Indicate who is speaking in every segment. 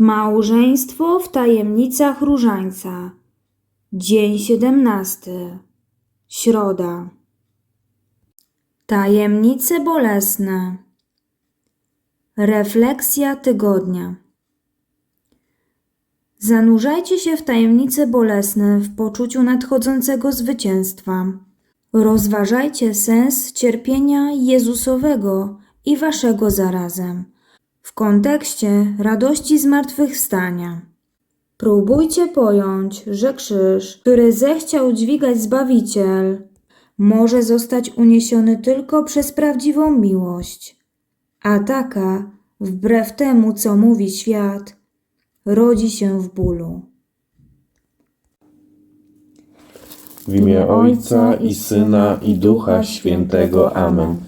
Speaker 1: Małżeństwo w tajemnicach różańca. Dzień siedemnasty. Środa. Tajemnice bolesne. Refleksja tygodnia. Zanurzajcie się w tajemnice bolesne w poczuciu nadchodzącego zwycięstwa. Rozważajcie sens cierpienia Jezusowego i waszego zarazem w kontekście radości zmartwychwstania. Próbujcie pojąć, że krzyż, który zechciał dźwigać Zbawiciel, może zostać uniesiony tylko przez prawdziwą miłość, a taka, wbrew temu, co mówi świat, rodzi się w bólu.
Speaker 2: W imię Ojca i Syna i Ducha Świętego. Amen.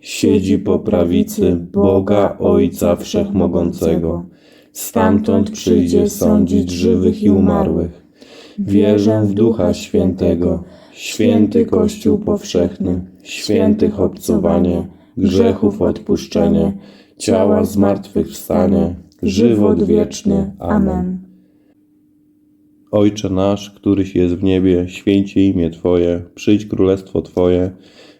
Speaker 2: siedzi po prawicy Boga Ojca Wszechmogącego. Stamtąd przyjdzie sądzić żywych i umarłych. Wierzę w Ducha Świętego, święty Kościół powszechny, świętych obcowanie, grzechów odpuszczenie, ciała zmartwychwstanie, żywot wieczny. Amen. Ojcze nasz, któryś jest w niebie, święcie imię Twoje, przyjdź królestwo Twoje,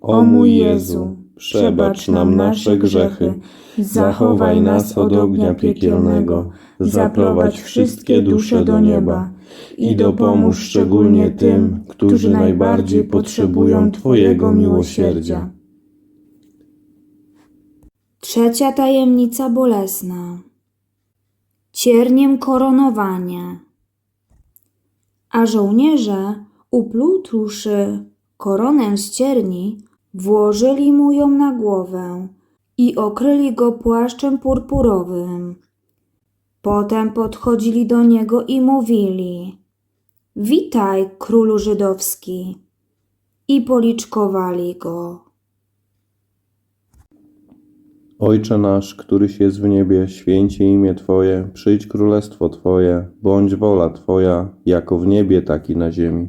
Speaker 2: O mój Jezu, przebacz nam nasze grzechy, zachowaj nas od ognia piekielnego, zaprowadź wszystkie dusze do nieba i dopomóż szczególnie tym, którzy najbardziej potrzebują Twojego miłosierdzia.
Speaker 1: Trzecia tajemnica bolesna. Cierniem koronowanie. A żołnierze, uplutruszy koronę z cierni, włożyli mu ją na głowę i okryli go płaszczem purpurowym. Potem podchodzili do niego i mówili: Witaj, królu żydowski! I policzkowali go.
Speaker 2: Ojcze nasz, któryś jest w niebie, święcie imię Twoje, przyjdź królestwo Twoje, bądź wola Twoja, jako w niebie, tak i na ziemi.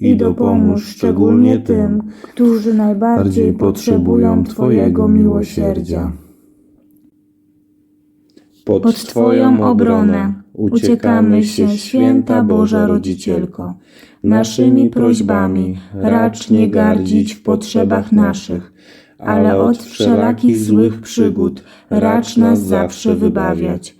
Speaker 2: i dopomóż szczególnie tym,
Speaker 1: którzy najbardziej
Speaker 2: bardziej potrzebują Twojego miłosierdzia.
Speaker 1: Pod Twoją obronę uciekamy się, święta Boża Rodzicielko. Naszymi prośbami racz nie gardzić w potrzebach naszych, ale od wszelakich złych przygód racz nas zawsze wybawiać.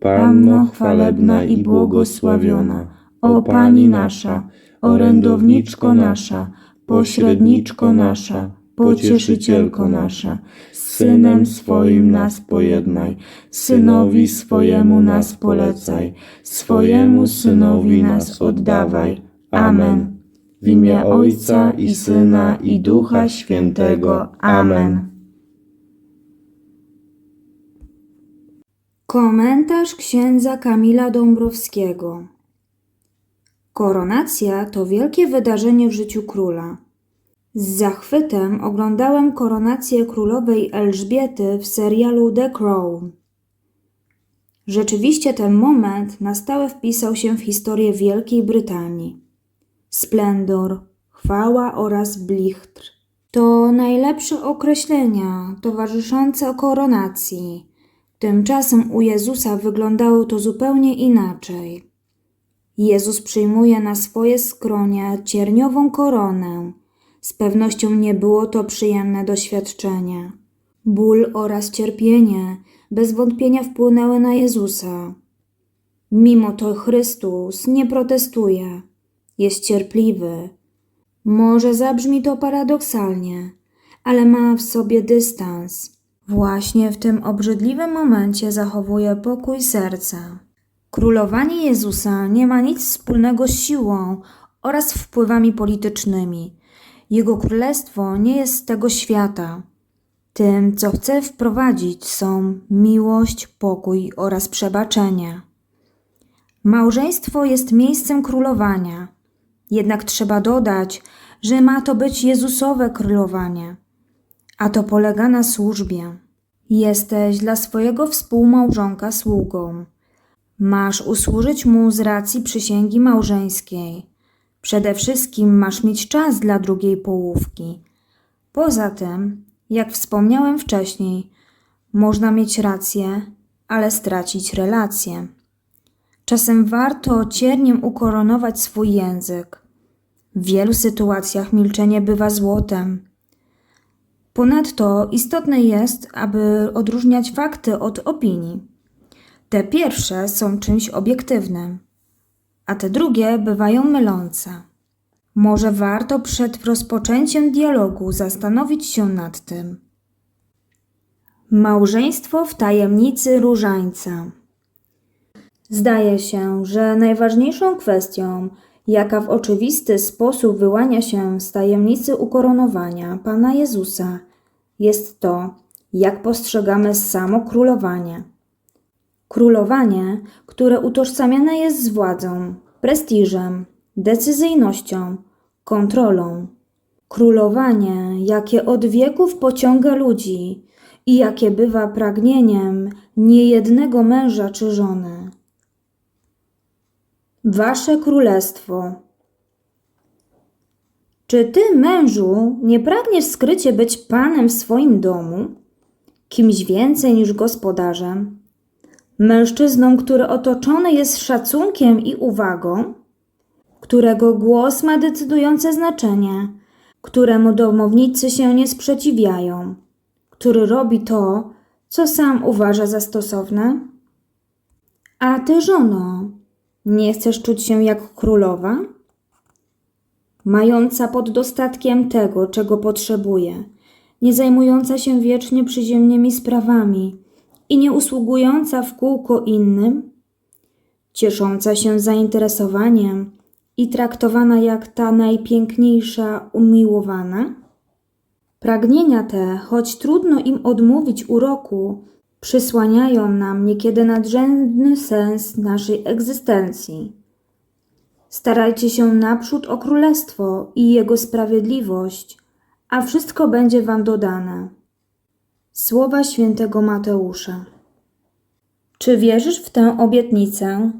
Speaker 1: Panno chwalebna i błogosławiona, o Pani nasza, orędowniczko nasza, pośredniczko nasza, pocieszycielko nasza, Synem swoim nas pojednaj, Synowi swojemu nas polecaj, swojemu Synowi nas oddawaj. Amen. W imię Ojca i Syna i Ducha Świętego. Amen. Komentarz księdza Kamila Dąbrowskiego. Koronacja to wielkie wydarzenie w życiu króla. Z zachwytem oglądałem koronację królowej Elżbiety w serialu The Crown. Rzeczywiście ten moment na stałe wpisał się w historię Wielkiej Brytanii. Splendor, chwała oraz blichtr to najlepsze określenia towarzyszące koronacji. Tymczasem u Jezusa wyglądało to zupełnie inaczej. Jezus przyjmuje na swoje skronie cierniową koronę. Z pewnością nie było to przyjemne doświadczenie. Ból oraz cierpienie bez wątpienia wpłynęły na Jezusa. Mimo to Chrystus nie protestuje, jest cierpliwy. Może zabrzmi to paradoksalnie, ale ma w sobie dystans. Właśnie w tym obrzydliwym momencie zachowuje pokój serca. Królowanie Jezusa nie ma nic wspólnego z siłą oraz wpływami politycznymi. Jego królestwo nie jest z tego świata. Tym, co chce wprowadzić, są miłość, pokój oraz przebaczenie. Małżeństwo jest miejscem królowania, jednak trzeba dodać, że ma to być Jezusowe królowanie, a to polega na służbie. Jesteś dla swojego współmałżonka sługą. Masz usłużyć mu z racji przysięgi małżeńskiej. Przede wszystkim masz mieć czas dla drugiej połówki. Poza tym, jak wspomniałem wcześniej, można mieć rację, ale stracić relację. Czasem warto cierniem ukoronować swój język. W wielu sytuacjach milczenie bywa złotem. Ponadto istotne jest, aby odróżniać fakty od opinii. Te pierwsze są czymś obiektywnym, a te drugie bywają mylące. Może warto przed rozpoczęciem dialogu zastanowić się nad tym. Małżeństwo w tajemnicy różańca. Zdaje się, że najważniejszą kwestią, jaka w oczywisty sposób wyłania się z tajemnicy ukoronowania Pana Jezusa, jest to, jak postrzegamy samo królowanie. Królowanie, które utożsamiane jest z władzą, prestiżem, decyzyjnością, kontrolą. Królowanie, jakie od wieków pociąga ludzi i jakie bywa pragnieniem niejednego męża czy żony. Wasze królestwo. Czy ty, mężu, nie pragniesz skrycie być panem w swoim domu, kimś więcej niż gospodarzem, mężczyzną, który otoczony jest szacunkiem i uwagą, którego głos ma decydujące znaczenie, któremu domownicy się nie sprzeciwiają, który robi to, co sam uważa za stosowne? A ty, żono, nie chcesz czuć się jak królowa? Mająca pod dostatkiem tego, czego potrzebuje, nie zajmująca się wiecznie przyziemnymi sprawami i nie usługująca w kółko innym, ciesząca się zainteresowaniem i traktowana jak ta najpiękniejsza umiłowana? Pragnienia te, choć trudno im odmówić uroku, przysłaniają nam niekiedy nadrzędny sens naszej egzystencji. Starajcie się naprzód o królestwo i jego sprawiedliwość, a wszystko będzie wam dodane. Słowa świętego Mateusza. Czy wierzysz w tę obietnicę?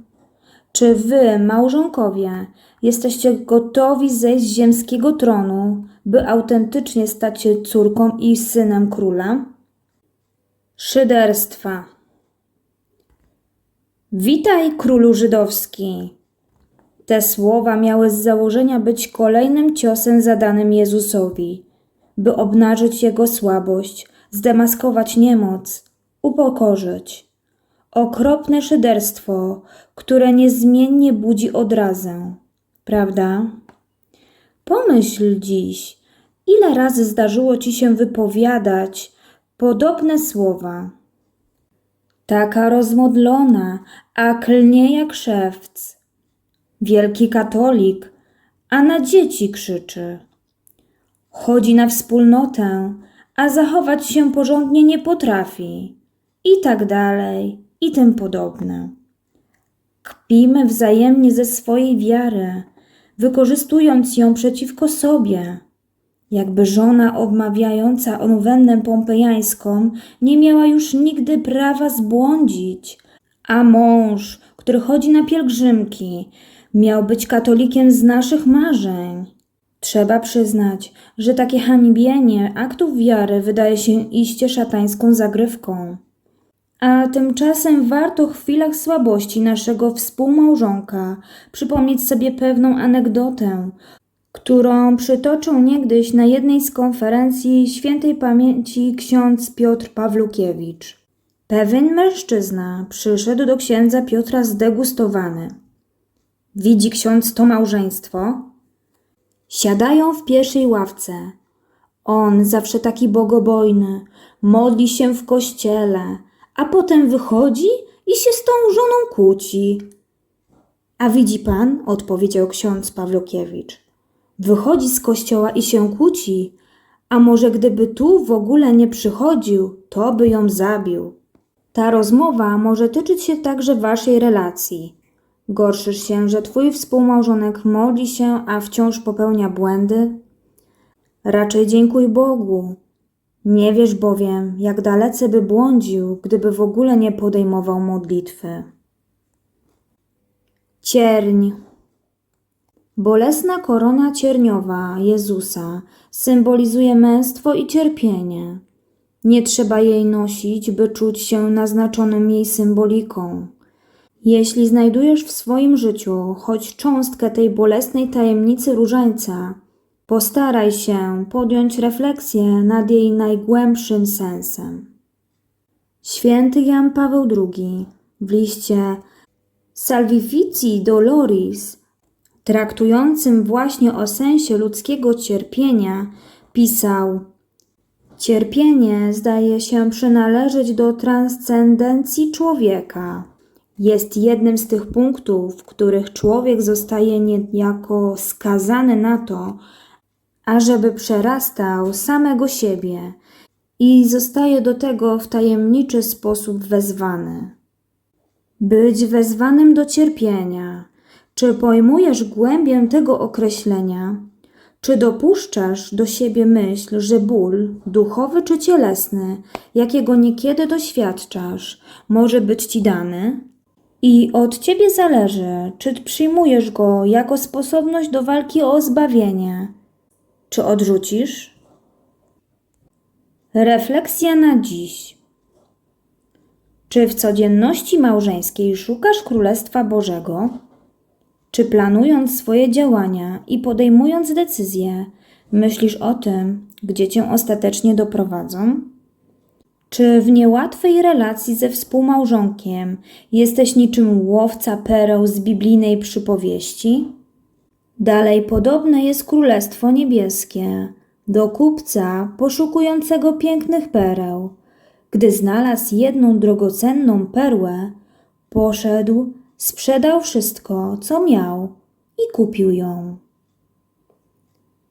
Speaker 1: Czy wy, małżonkowie, jesteście gotowi zejść z ziemskiego tronu, by autentycznie stać się córką i synem króla? Szyderstwa. Witaj, królu żydowski. Te słowa miały z założenia być kolejnym ciosem zadanym Jezusowi, by obnażyć jego słabość, zdemaskować niemoc, upokorzyć. Okropne szyderstwo, które niezmiennie budzi odrazę, prawda? Pomyśl dziś, ile razy zdarzyło ci się wypowiadać podobne słowa. Taka rozmodlona, a klnie jak szewc. Wielki katolik, a na dzieci krzyczy. Chodzi na wspólnotę, a zachować się porządnie nie potrafi. I tak dalej, i tym podobne. Kpimy wzajemnie ze swojej wiary, wykorzystując ją przeciwko sobie. Jakby żona obmawiająca onwennę pompejańską nie miała już nigdy prawa zbłądzić, a mąż, który chodzi na pielgrzymki, miał być katolikiem z naszych marzeń. Trzeba przyznać, że takie hańbienie aktów wiary wydaje się iście szatańską zagrywką. A tymczasem warto w chwilach słabości naszego współmałżonka przypomnieć sobie pewną anegdotę, którą przytoczył niegdyś na jednej z konferencji świętej pamięci ksiądz Piotr Pawlukiewicz. Pewien mężczyzna przyszedł do księdza Piotra zdegustowany. Widzi ksiądz to małżeństwo? Siadają w pierwszej ławce. On, zawsze taki bogobojny, modli się w kościele, a potem wychodzi i się z tą żoną kłóci. A widzi pan, odpowiedział ksiądz Pawlukiewicz. Wychodzi z kościoła i się kłóci, a może gdyby tu w ogóle nie przychodził, to by ją zabił. Ta rozmowa może tyczyć się także waszej relacji. Gorszysz się, że twój współmałżonek modli się, a wciąż popełnia błędy? Raczej dziękuj Bogu. Nie wiesz bowiem, jak dalece by błądził, gdyby w ogóle nie podejmował modlitwy. Cierń. Bolesna korona cierniowa Jezusa symbolizuje męstwo i cierpienie. Nie trzeba jej nosić, by czuć się naznaczonym jej symboliką. Jeśli znajdujesz w swoim życiu choć cząstkę tej bolesnej tajemnicy różańca, postaraj się podjąć refleksję nad jej najgłębszym sensem. Święty Jan Paweł II w liście Salvifici Doloris, traktującym właśnie o sensie ludzkiego cierpienia, pisał: Cierpienie zdaje się przynależeć do transcendencji człowieka. Jest jednym z tych punktów, w których człowiek zostaje niejako skazany na to, ażeby przerastał samego siebie i zostaje do tego w tajemniczy sposób wezwany. Być wezwanym do cierpienia. Czy pojmujesz głębię tego określenia? Czy dopuszczasz do siebie myśl, że ból, duchowy czy cielesny, jakiego niekiedy doświadczasz, może być ci dany? I od ciebie zależy, czy przyjmujesz go jako sposobność do walki o zbawienie, czy odrzucisz? Refleksja na dziś. Czy w codzienności małżeńskiej szukasz Królestwa Bożego? Czy planując swoje działania i podejmując decyzje, myślisz o tym, gdzie cię ostatecznie doprowadzą? Czy w niełatwej relacji ze współmałżonkiem jesteś niczym łowca pereł z biblijnej przypowieści? Dalej podobne jest Królestwo Niebieskie do kupca poszukującego pięknych pereł. Gdy znalazł jedną drogocenną perłę, poszedł, sprzedał wszystko, co miał i kupił ją.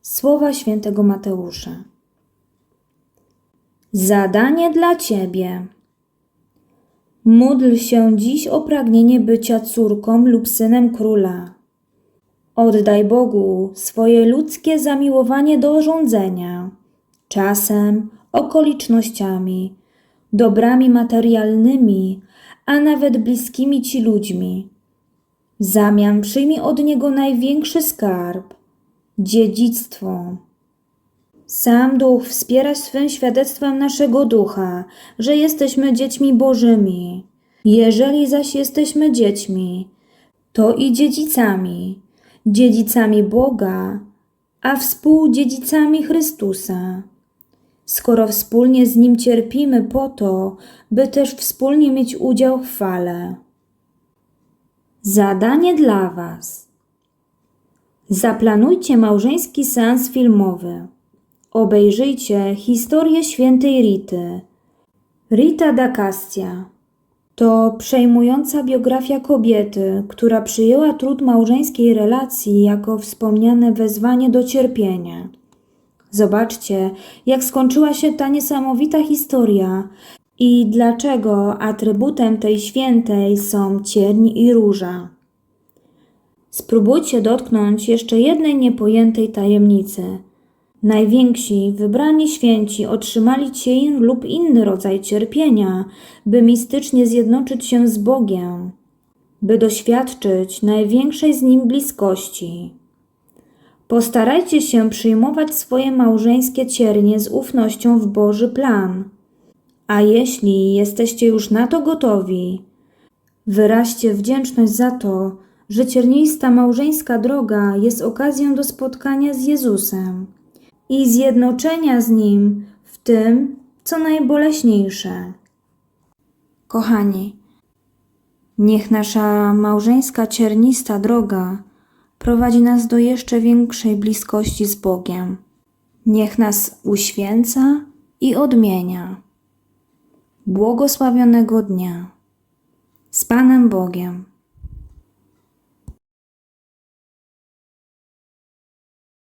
Speaker 1: Słowa świętego Mateusza. Zadanie dla ciebie. Módl się dziś o pragnienie bycia córką lub synem króla. Oddaj Bogu swoje ludzkie zamiłowanie do rządzenia, czasem, okolicznościami, dobrami materialnymi, a nawet bliskimi ci ludźmi. W zamian przyjmij od Niego największy skarb dziedzictwo. Sam Duch wspiera swym świadectwem naszego ducha, że jesteśmy dziećmi Bożymi. Jeżeli zaś jesteśmy dziećmi, to i dziedzicami, dziedzicami Boga, a współdziedzicami Chrystusa. Skoro wspólnie z Nim cierpimy po to, by też wspólnie mieć udział w chwale. Zadanie dla Was. Zaplanujcie małżeński seans filmowy. Obejrzyjcie historię świętej Rity. Rita da Castia to przejmująca biografia kobiety, która przyjęła trud małżeńskiej relacji jako wspomniane wezwanie do cierpienia. Zobaczcie, jak skończyła się ta niesamowita historia i dlaczego atrybutem tej świętej są cierń i róża. Spróbujcie dotknąć jeszcze jednej niepojętej tajemnicy. Najwięksi, wybrani święci otrzymali cień lub inny rodzaj cierpienia, by mistycznie zjednoczyć się z Bogiem, by doświadczyć największej z Nim bliskości. Postarajcie się przyjmować swoje małżeńskie ciernie z ufnością w Boży plan. A jeśli jesteście już na to gotowi, wyraźcie wdzięczność za to, że ciernista małżeńska droga jest okazją do spotkania z Jezusem i zjednoczenia z Nim w tym, co najboleśniejsze. Kochani, niech nasza małżeńska ciernista droga prowadzi nas do jeszcze większej bliskości z Bogiem. Niech nas uświęca i odmienia. Błogosławionego dnia. Z Panem Bogiem.